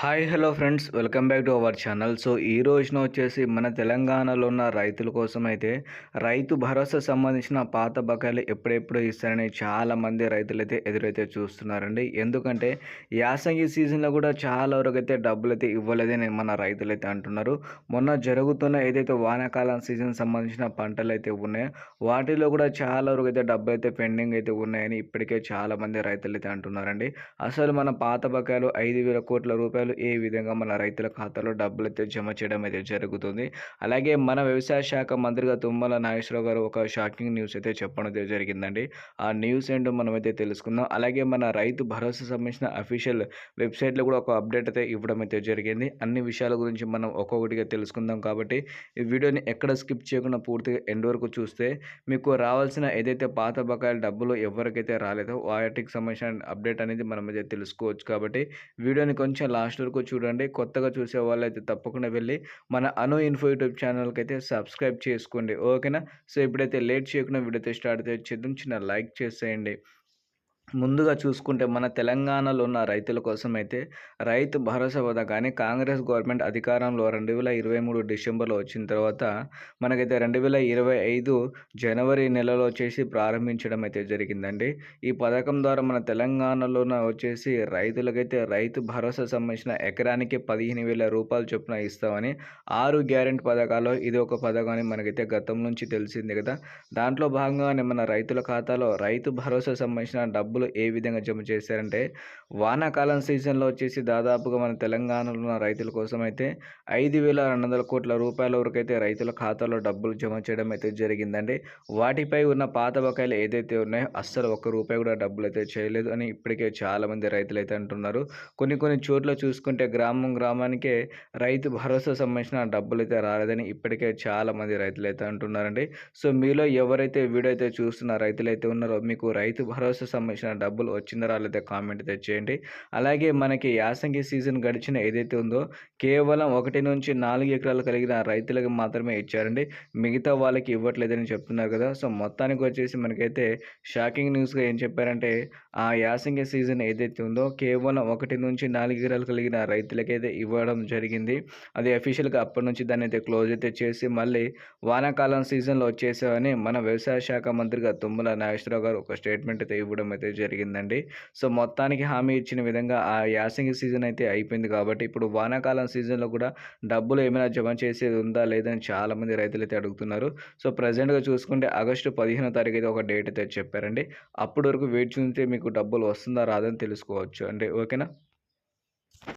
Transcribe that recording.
Hi hello friends. Welcome back to our channel. So ఈ రోజున వచ్చేసి మన తెలంగాణలో ఉన్న రైతుల కోసం అయితే రైతు భరోసా సంబంధించిన పాత బకాయిలు ఎప్పుడెప్పుడు ఇస్తారని చాలామంది రైతులు అయితే ఎదురైతే చూస్తున్నారండి. ఎందుకంటే యాసంగి సీజన్లో కూడా చాలా వరకు అయితే డబ్బులు అయితే ఇవ్వలేదని మన రైతులు అయితే అంటున్నారు. మొన్న జరుగుతున్న ఏదైతే వానాకాలం సీజన్ సంబంధించిన పంటలు అయితే ఉన్నాయో వాటిలో కూడా చాలా వరకు అయితే డబ్బులు అయితే పెండింగ్ అయితే ఉన్నాయని ఇప్పటికే చాలామంది రైతులు అయితే అంటున్నారండి. అసలు మన పాత బకాయిలు ఐదు వేల కోట్ల రూపాయలు రూపాయలు ఏ విధంగా మన రైతుల ఖాతాలో డబ్బులు అయితే జమ చేయడం అయితే జరుగుతుంది. అలాగే మన వ్యవసాయ శాఖ మంత్రిగా తుమ్మల నాగేశ్వరరావు గారు ఒక షాకింగ్ న్యూస్ అయితే చెప్పడం అయితే జరిగిందండి. ఆ న్యూస్ ఏంటో మనమైతే తెలుసుకుందాం. అలాగే మన రైతు భరోసా సంబంధించిన అఫీషియల్ వెబ్సైట్లో కూడా ఒక అప్డేట్ అయితే ఇవ్వడం అయితే జరిగింది. అన్ని విషయాల గురించి మనం ఒక్కొక్కటిగా తెలుసుకుందాం కాబట్టి ఈ వీడియోని ఎక్కడ స్కిప్ చేయకుండా పూర్తిగా ఎండ్ వరకు చూస్తే మీకు రావాల్సిన ఏదైతే పాత బకాయిల డబ్బులు ఎవరికైతే రాలేదో వాటికి సంబంధించిన అప్డేట్ అనేది మనం అయితే తెలుసుకోవచ్చు కాబట్టి వీడియోని కొంచెం లాస్ట్ లాస్ట్ వరకు చూడండి. కొత్తగా చూసే వాళ్ళైతే తప్పకుండా వెళ్ళి మన అను ఇన్ఫో యూట్యూబ్ ఛానల్కి అయితే సబ్స్క్రైబ్ చేసుకోండి. ఓకేనా? సో ఇప్పుడైతే లేట్ చేయకుండా వీడియో అయితే స్టార్ట్ చేద్దాం. చిన్న లైక్ చేసేయండి. ముందుగా చూసుకుంటే మన తెలంగాణలో ఉన్న రైతుల కోసం అయితే రైతు భరోసా పథకాన్ని కాంగ్రెస్ గవర్నమెంట్ అధికారంలో రెండు వేల ఇరవై మూడు డిసెంబర్లో వచ్చిన తర్వాత మనకైతే రెండు వేల ఇరవై ఐదు జనవరి నెలలో వచ్చేసి ప్రారంభించడం అయితే జరిగిందండి. ఈ పథకం ద్వారా మన తెలంగాణలో వచ్చేసి రైతులకైతే రైతు భరోసా సంబంధించిన ఎకరానికి పదిహేను వేల రూపాయలు చొప్పున ఇస్తామని ఆరు గ్యారెంటీ పథకాల్లో ఇది ఒక పథకం అని మనకైతే గతం నుంచి తెలిసింది కదా. దాంట్లో భాగంగానే మన రైతుల ఖాతాలో రైతు భరోసా సంబంధించిన డబ్బులు డబ్బులు ఏ విధంగా జమ చేశారంటే వానాకాలం సీజన్లో వచ్చేసి దాదాపుగా మన తెలంగాణలో ఉన్న రైతుల కోసం అయితే ఐదు వేల రెండు వందల కోట్ల రూపాయల వరకు అయితే రైతుల ఖాతాలో డబ్బులు జమ చేయడం అయితే జరిగిందండి. వాటిపై ఉన్న పాత బకాయిలు ఏదైతే ఉన్నాయో అస్సలు ఒక్క రూపాయి కూడా డబ్బులు అయితే చేయలేదు అని ఇప్పటికే చాలామంది రైతులు అయితే అంటున్నారు. కొన్ని కొన్ని చోట్ల చూసుకుంటే గ్రామం గ్రామానికే రైతు భరోసా సంబంధించిన డబ్బులు అయితే రాలేదని ఇప్పటికే చాలామంది రైతులు అయితే అంటున్నారండి. సో మీలో ఎవరైతే వీడియో అయితే చూస్తున్న రైతులు అయితే ఉన్నారో మీకు రైతు భరోసా సంబంధించిన డబ్బులు వచ్చిందా రాలేదా కామెంట్ తెచ్చేయండి అలాగే మనకి యాసంగి సీజన్ గడిచిన ఏదైతే ఉందో కేవలం ఒకటి నుంచి నాలుగు ఎకరాలు కలిగిన రైతులకు మాత్రమే ఇచ్చారండి. మిగతా వాళ్ళకి ఇవ్వట్లేదని చెప్తున్నారు కదా. సో మొత్తానికి వచ్చేసి మనకైతే షాకింగ్ న్యూస్గా ఏం చెప్పారంటే ఆ యాసంగి సీజన్ ఏదైతే ఉందో కేవలం ఒకటి నుంచి నాలుగు ఎకరాలు కలిగిన రైతులకైతే ఇవ్వడం జరిగింది. అది అఫీషియల్గా అప్పటి నుంచి దాన్ని అయితే క్లోజ్ అయితే చేసి మళ్ళీ వానాకాలం సీజన్లో వచ్చేసామని మన వ్యవసాయ శాఖ మంత్రిగా తుమ్మల నాగేశ్వరరావు గారు ఒక స్టేట్మెంట్ అయితే ఇవ్వడం అయితే అయితే జరిగిందండి. సో మొత్తానికి హామీ ఇచ్చిన విధంగా ఆ యాసంగి సీజన్ అయితే అయిపోయింది కాబట్టి ఇప్పుడు వానాకాలం సీజన్లో కూడా డబ్బులు ఏమైనా జమ చేసేది ఉందా లేదని చాలామంది రైతులు అయితే అడుగుతున్నారు. సో ప్రజెంట్గా చూసుకుంటే ఆగస్టు పదిహేనో తారీఖు అయితే ఒక డేట్ అయితే చెప్పారండి. అప్పటి వరకు వెయిట్ చూస్తే మీకు డబ్బులు వస్తుందా రాదని తెలుసుకోవచ్చు అంటే ఓకేనా?